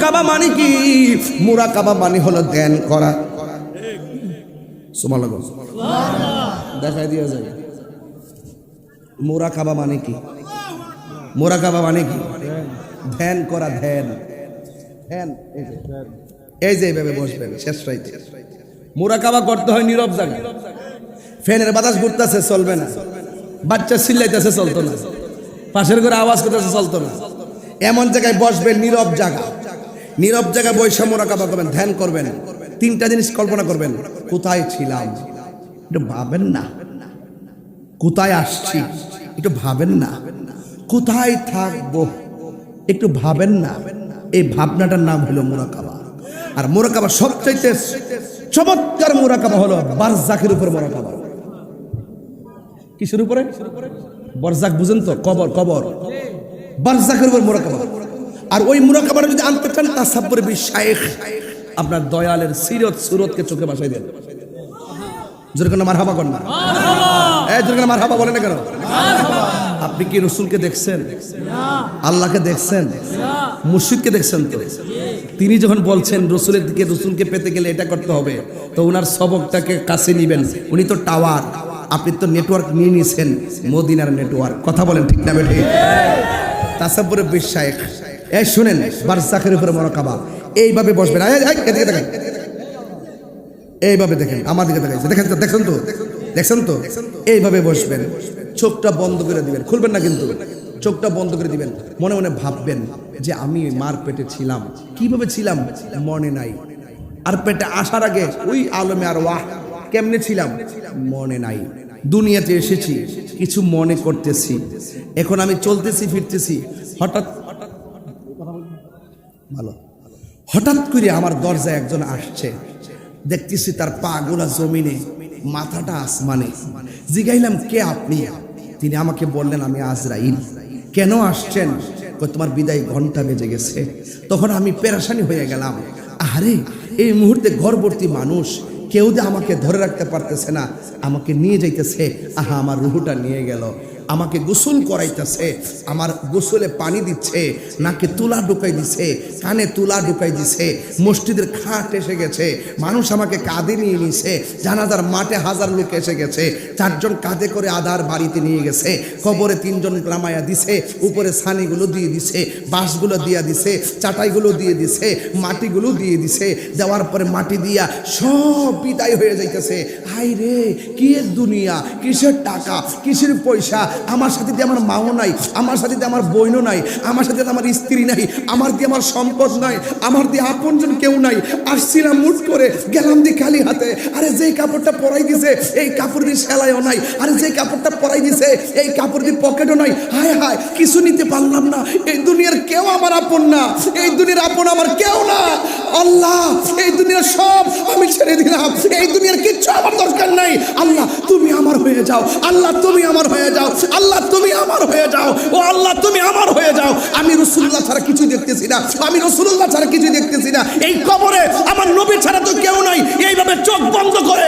কাবা মানে কি? কাবা মানে হলো ধ্যান করা। যাবে মানে কি? মানে কি? ধ্যান করা, ধ্যান। ধ্যান, এই যে। এইভাবে বসবেন, শেষ রাইতে। করতে হয় নীরব জায়গায়। ফ্যানের বাতাস ঘুরতেছে, চলবে না। বাচ্চা চিল্লাইতেছে, চলতো না। পাশের করে আওয়াজ করতেছে, চলতো না। এমন জায়গায় বসবেন নীরব জায়গা। নীরব জায়গায় বৈশা মোরাকাবা করবেন, ধ্যান করবেন। তিনটা জিনিস কল্পনা করবেন, কোথায় ছিলাম? একটু ভাবেন না। কোথায় আসছি? একটু ভাবেন না। কোথায় থাকব? একটু ভাবেন না। এই ভাবনাটার নাম হলো মোরাকাবা। আর মোরাকাবা সবচাইতে চমৎকার মোরাকাবা হলো বারজাকের উপর মোরাকাবা। কিসের উপরে? বরজাক বুঝেন তো, কবর কবর। বারজাকের উপর মোরাকাবা। আর ওই মোরাকাবাটা যদি আনতে চান তা সাব্বরে শায়েখ আপনার দয়ালের সিরত সুরতকে চোখে বাসাই দেন। যেরকম মার হাবা কর না যেরকম মার হাবা বলে না কেন? আপনি কি রসুলকে দেখছেন? আল্লাহকে দেখছেন? মুর্শিদকে দেখছেন তো? তিনি যখন বলছেন রসুলের দিকে রসুলকে পেতে গেলে এটা করতে হবে তো ওনার সবকটাকে কাছে নিবেন। উনি তো টাওয়ার। আপনি তো নেটওয়ার্ক নিয়ে নিয়েছেন মদিনার নেটওয়ার্ক। কথা বলেন ঠিক না বেঠে? তাসাব্বুরে বিশ্বায়েক এই শুনেন, বারসাখের উপরে মরকাবা এইভাবে বসবেন। এদিকে দেখেন। এইভাবে দেখেন, আমার দিকে দেখাইছে দেখেন তো দেখছেন তো দেখছেন তো। এইভাবে বসবেন। চোখটা বন্ধ করে দিবেন। খুলবেন না কিন্তু। চোখটা বন্ধ করে দিবেন। মনে মনে ভাববেন যে আমি মার পেটে ছিলাম। কীভাবে ছিলাম? মনে নাই। আর পেটে আসার আগে ওই আলমে আর ওয়াহ, কেমনে ছিলাম? মনে নাই। দুনিয়াতে এসেছি, কিছু মনে করতেছি। এখন আমি চলতেছি, ফিরতেছি। হঠাৎ ভালো। হঠাৎ করে আমার দরজায় একজন আসছে। দেখতেছি তার পা গোলা জমিনে, মাথাটা আসমানে। জিগাইলাম, কে আপনি? তিনি আমাকে বললেন, আমি আজরাইল। কেন আসছেন? তোমার বিদায় ঘণ্টা বেজে গেছে। তখন আমি পেরেশানি হয়ে গেলাম। আরে এই মুহূর্তে ঘরবর্তী মানুষ, কেউ যে আমাকে ধরে রাখতে পারতেছে না, আমাকে নিয়ে যাইতেছে। আহা, আমার রুহুটা নিয়ে গেল। আমাকে গোসল করাইতেছে, আমার গোসলে পানি দিচ্ছে, নাকে তুলা ঢুকাই দিছে, কানে তুলা ঢুকাই দিছে, মসজিদের খাট এসে গেছে, মানুষ আমাকে কাঁধে নিয়ে নিছে, জানাজার মাঠে হাজার লোক এসে গেছে, চারজন কাঁধে করে আধার বাড়িতে নিয়ে গেছে, কবরে তিনজন গ্রামায়া দিছে, উপরে ছানিগুলো দিয়ে দিছে, বাঁশগুলো দিয়ে দিছে, চাটাইগুলো দিয়ে দিছে, মাটিগুলো দিয়ে দিছে, দেওয়ার পরে মাটি দিয়া সব বিদায় হয়ে যাইতেছে। হাই রে কি দুনিয়া? কিসের টাকা? কিসের পয়সা? আমার সাথে দিয়ে আমার মাও নাই, আমার সাথে দিয়ে আমার বোনও নাই, আমার সাথে আমার স্ত্রী নাই, আমার দিয়ে আমার সম্পদ নাই, আমার দিয়ে আপনজন কেউ নাই। আসছিলাম মুট করে, গেলাম দি খালি হাতে, আরে যেই কাপড়টা পরাই দিছে, এই কাপড় দিয়ে সেলাইও নাই, আরে যেই কাপড়টা পরাই দিছে, এই কাপড় দিয়ে পকেটও নাই। হায় হায়, কিছু নিতে পারলাম না, এই দুনিয়ার কেউ আমার আপন না, এই দুনিয়ার আপন আমার কেউ না। আল্লাহ, এই দুনিয়ার সব আমি ছেড়ে দিলাম এই দুনিয়ার কিচ্ছু আমার দরকার নাই আল্লাহ তুমি আমার হয়ে যাও। আল্লাহ, তুমি আমার হয়ে যাও। আল্লাহ, তুমি আমার হয়ে যাও। ও আল্লাহ, তুমি আমার হয়ে যাও। আমি রসুল্লাহ ছাড়া কিছু দেখতেছি না। আমি রসুল্লাহ ছাড়া কিছু দেখতেছি না। এই কবরে আমার নবী ছাড়া তো কেউ নাই। এইভাবে চোখ বন্ধ করে